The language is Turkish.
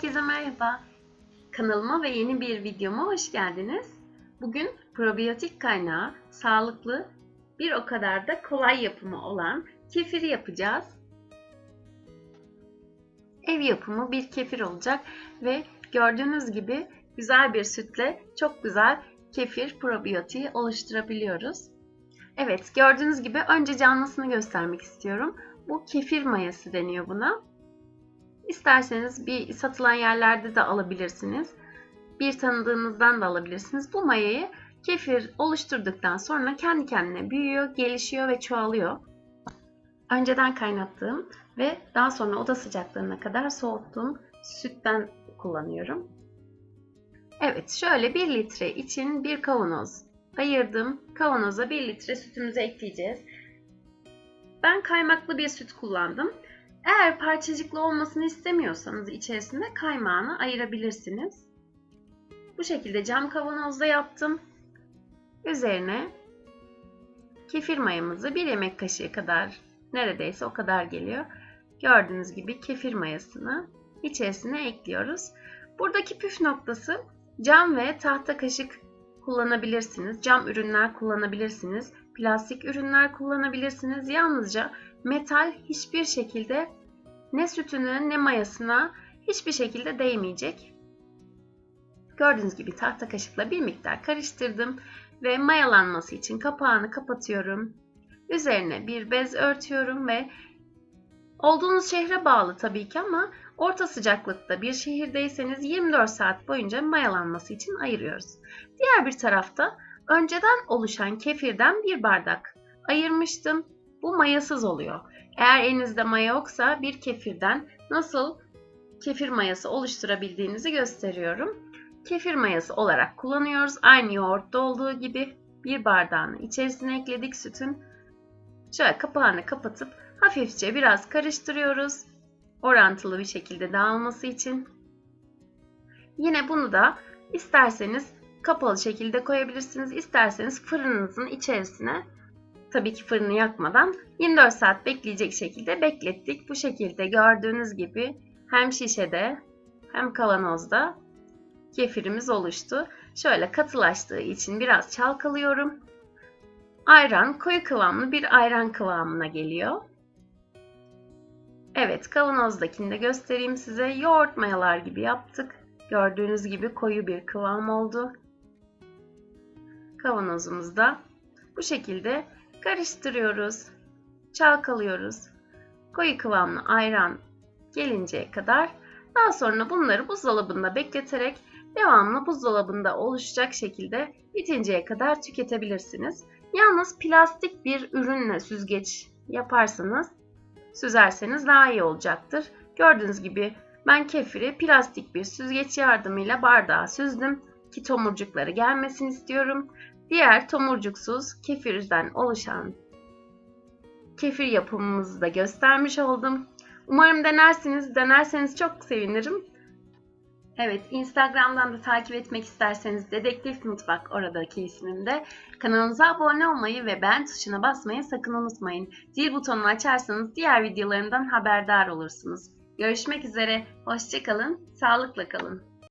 Herkese merhaba. Kanalıma ve yeni bir videoma hoş geldiniz. Bugün probiyotik kaynağı, sağlıklı, bir o kadar da kolay yapımı olan kefiri yapacağız. Ev yapımı bir kefir olacak ve gördüğünüz gibi güzel bir sütle çok güzel kefir probiyotiği oluşturabiliyoruz. Evet, gördüğünüz gibi önce canlısını göstermek istiyorum. Bu kefir mayası deniyor buna. İsterseniz bir satılan yerlerde de alabilirsiniz. Bir tanıdığınızdan da alabilirsiniz. Bu mayayı kefir oluşturduktan sonra kendi kendine büyüyor, gelişiyor ve çoğalıyor. Önceden kaynattığım ve daha sonra oda sıcaklığına kadar soğuttuğum sütten kullanıyorum. Evet, şöyle 1 litre için bir kavanoz ayırdım. Kavanoza 1 litre sütümüzü ekleyeceğiz. Ben kaymaklı bir süt kullandım. Eğer parçacıklı olmasını istemiyorsanız içerisinde kaymağını ayırabilirsiniz. Bu şekilde cam kavanozda yaptım. Üzerine kefir mayamızı bir yemek kaşığı kadar neredeyse o kadar geliyor. Gördüğünüz gibi kefir mayasını içerisine ekliyoruz. Buradaki püf noktası cam ve tahta kaşık kullanabilirsiniz. Cam ürünler kullanabilirsiniz. Plastik ürünler kullanabilirsiniz. Yalnızca metal hiçbir şekilde ne sütüne ne mayasına hiçbir şekilde değmeyecek. Gördüğünüz gibi tahta kaşıkla bir miktar karıştırdım ve mayalanması için kapağını kapatıyorum. Üzerine bir bez örtüyorum ve olduğunuz şehre bağlı tabii ki ama orta sıcaklıkta bir şehirdeyseniz 24 saat boyunca mayalanması için ayırıyoruz. Diğer bir tarafta önceden oluşan kefirden bir bardak ayırmıştım. Bu mayasız oluyor. Eğer elinizde maya yoksa bir kefirden nasıl kefir mayası oluşturabildiğinizi gösteriyorum. Kefir mayası olarak kullanıyoruz. Aynı yoğurtta olduğu gibi bir bardağını içerisine ekledik sütün. Şöyle kapağını kapatıp hafifçe biraz karıştırıyoruz. Orantılı bir şekilde dağılması için. Yine bunu da isterseniz kapalı şekilde koyabilirsiniz. İsterseniz fırınınızın içerisine tabii ki fırını yakmadan 24 saat bekleyecek şekilde beklettik. Bu şekilde gördüğünüz gibi hem şişede hem kavanozda kefirimiz oluştu. Şöyle katılaştığı için biraz çalkalıyorum. Ayran koyu kıvamlı bir ayran kıvamına geliyor. Evet kavanozdakini de göstereyim size. Yoğurt mayalar gibi yaptık. Gördüğünüz gibi koyu bir kıvam oldu. Kavanozumuzda bu şekilde karıştırıyoruz. Çalkalıyoruz. Koyu kıvamlı ayran gelinceye kadar daha sonra bunları buzdolabında bekleterek devamlı buzdolabında oluşacak şekilde bitinceye kadar tüketebilirsiniz. Yalnız plastik bir ürünle süzgeç yaparsanız, süzerseniz daha iyi olacaktır. Gördüğünüz gibi ben kefiri plastik bir süzgeç yardımıyla bardağa süzdüm ki tomurcukları gelmesini istiyorum. Diğer tomurcuksuz kefirden oluşan kefir yapımımızı da göstermiş oldum. Umarım denersiniz. Denerseniz çok sevinirim. Evet, Instagram'dan da takip etmek isterseniz Dedektif Mutfak oradaki ismimde. Kanalımıza abone olmayı ve beğen tuşuna basmayı sakın unutmayın. Zil butonunu açarsanız diğer videolarımdan haberdar olursunuz. Görüşmek üzere, hoşçakalın, sağlıkla kalın.